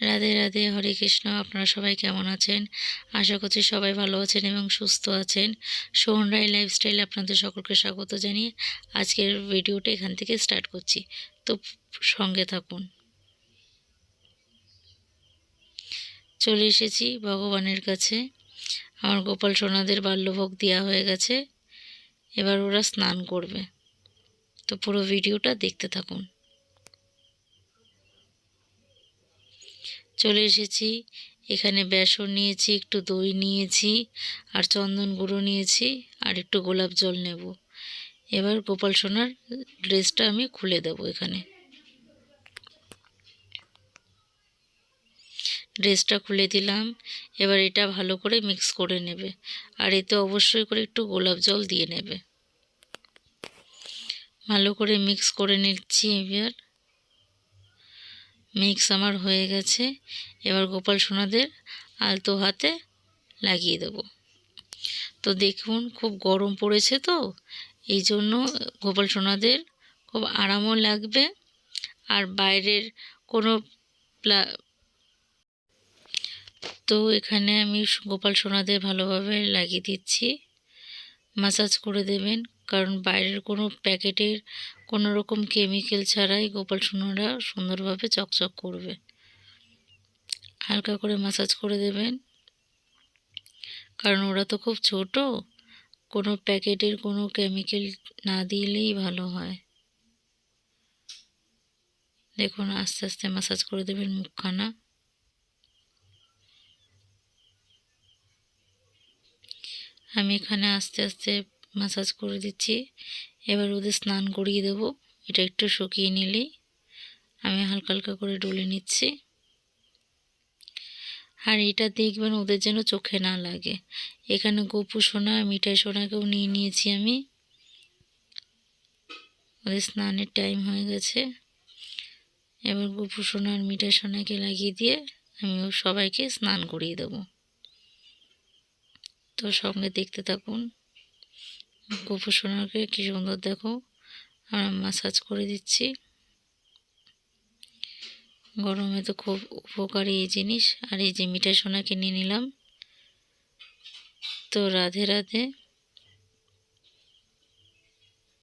রাধে রাধে, হরে কৃষ্ণ, আপনারা সবাই কেমন আছেন? আশা করছি সবাই ভালো আছেন এবং সুস্থ আছেন। সোহন রায় লাইফস্টাইল আপনাদের সকলকে স্বাগত জানিয়ে আজকের ভিডিওটা এখান থেকে স্টার্ট করছি। তো সঙ্গে থাকুন। চলে এসেছি ভগবানের কাছে। আমার গোপাল সোনাদের বাল্যভোগ দেওয়া হয়ে গেছে। এবার ওরা স্নান করবে। তো পুরো ভিডিওটা দেখতে থাকুন। চলে এসেছি। এখানে বেসন নিয়েছি, একটু দই নিয়েছি, আর চন্দন গুঁড়ো নিয়েছি, আর একটু গোলাপ জল নেব। এবার গোপাল সোনার ড্রেসটা আমি খুলে দেব এখানে। ড্রেসটা খুলে দিলাম। এবার এটা ভালো করে মিক্স করে নেবে, আর এতে অবশ্যই করে একটু গোলাপ জল দিয়ে নেবে। ভালো করে মিক্স করে নিচ্ছি এবার। মিক্স আমার হয়ে গেছে। এবার গোপাল সোনাদের আলতো হাতে লাগিয়ে দেব। তো দেখুন, খুব গরম পড়েছে তো, এই জন্য গোপাল সোনাদের খুব আরামও লাগবে। আর বাইরের কোনো প্লা তো এখানে আমি গোপাল সোনাদের ভালোভাবে লাগিয়ে দিচ্ছি। মাসাজ করে দেবেন। কারণ বাইরের কোনো প্যাকেটের কোনো রকম কেমিক্যাল ছাড়াই গোপাল সোনারা সুন্দরভাবে চকচক করবে। হালকা করে মাসাজ করে দেবেন। কারণ ওরা তো খুব ছোট, কোনো প্যাকেটের কোনো কেমিক্যাল না দিলেই ভালো হয়। দেখুন, আস্তে আস্তে মাসাজ করে দেবেন মুখখানা। আমি এখানে আস্তে আস্তে মাসাজ করে দিচ্ছি। এবার ওদের স্নান করিয়ে দেবো। এটা একটু শুকিয়ে নিলেই আমি হালকা হালকা করে ডলে নিচ্ছি। আর এটা দেখবেন ওদের যেন চোখে না লাগে। এখানে গপু সোনা, মিঠাই সোনাকেও নিয়ে নিয়েছি আমি। ওদের স্নানের টাইম হয়ে গেছে। এবার গপু সোনা আর মিঠাই সোনাকে লাগিয়ে দিয়ে আমি সবাইকে স্নান করিয়ে দেবো। তো সঙ্গে দেখতে থাকুন। গপু সোনাকে কী সুন্দর দেখো। আর মাসাজ করে দিচ্ছি। গরমে তো খুব উপকারী এই জিনিস। আর এই যে মিঠাই সোনাকে নিয়ে নিলাম। তো রাধে রাধে।